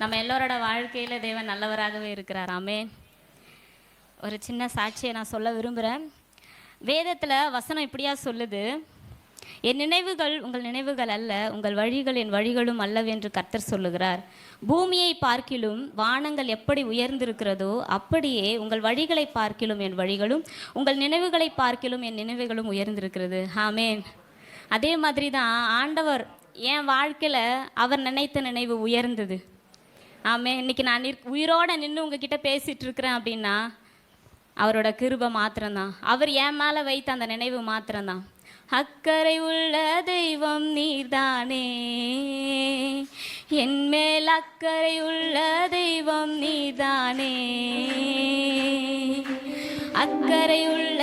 நம்ம எல்லோரோட வாழ்க்கையில் தேவன் நல்லவராகவே இருக்கிறார். ஆமே ஒரு சின்ன சாட்சியை நான் சொல்ல விரும்புகிறேன் வேதத்தில் வசனம் இப்படியா சொல்லுது. என் நினைவுகள் உங்கள் நினைவுகள் அல்ல உங்கள் வழிகள் என் வழிகளும் அல்லவென்று கர்த்தர் சொல்லுகிறார். பூமியை பார்க்கிலும் வானங்கள் எப்படி உயர்ந்திருக்கிறதோ அப்படியே உங்கள் வழிகளை பார்க்கிலும் என் வழிகளும் உங்கள் நினைவுகளை பார்க்கிலும் என் நினைவுகளும் உயர்ந்திருக்கிறது. ஆமேன். அதே மாதிரி தான் ஆண்டவர் என் வாழ்க்கையில் அவர் நினைத்த நினைவு உயர்ந்தது. ஆமே இன்னைக்கு நான் உயிரோடு உயிரோட நின்று உங்ககிட்ட பேசிட்டு இருக்கிறேன் அப்படின்னா அவரோட கிருபை மாத்திரம்தான். அவர் என் மேலே வைத்த அந்த நினைவு மாத்திரம்தான். அக்கறை உள்ள தெய்வம் நீர்தானே. என் மேல் அக்கறை உள்ள தெய்வம் நீர்தானே. அக்கறை உள்ள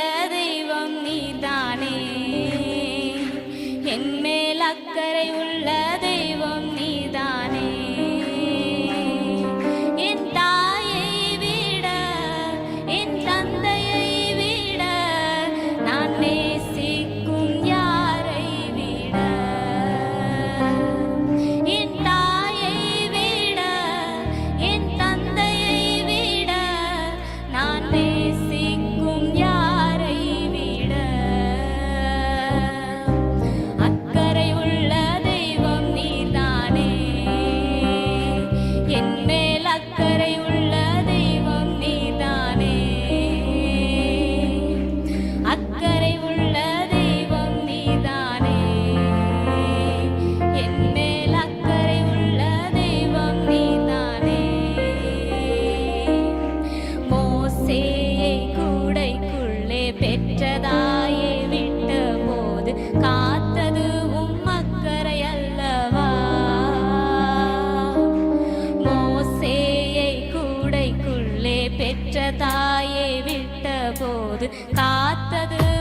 தாயை விட்ட போது காத்தது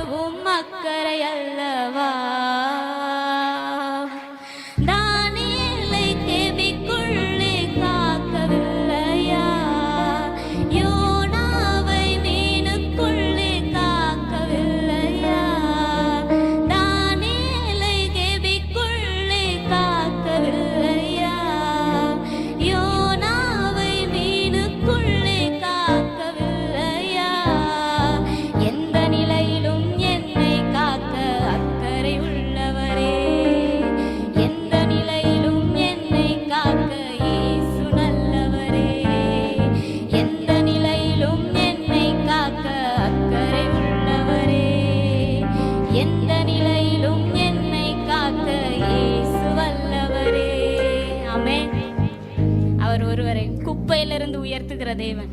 ஒருவரை குப்பையிலிருந்து உயர்த்துகிற தேவன்.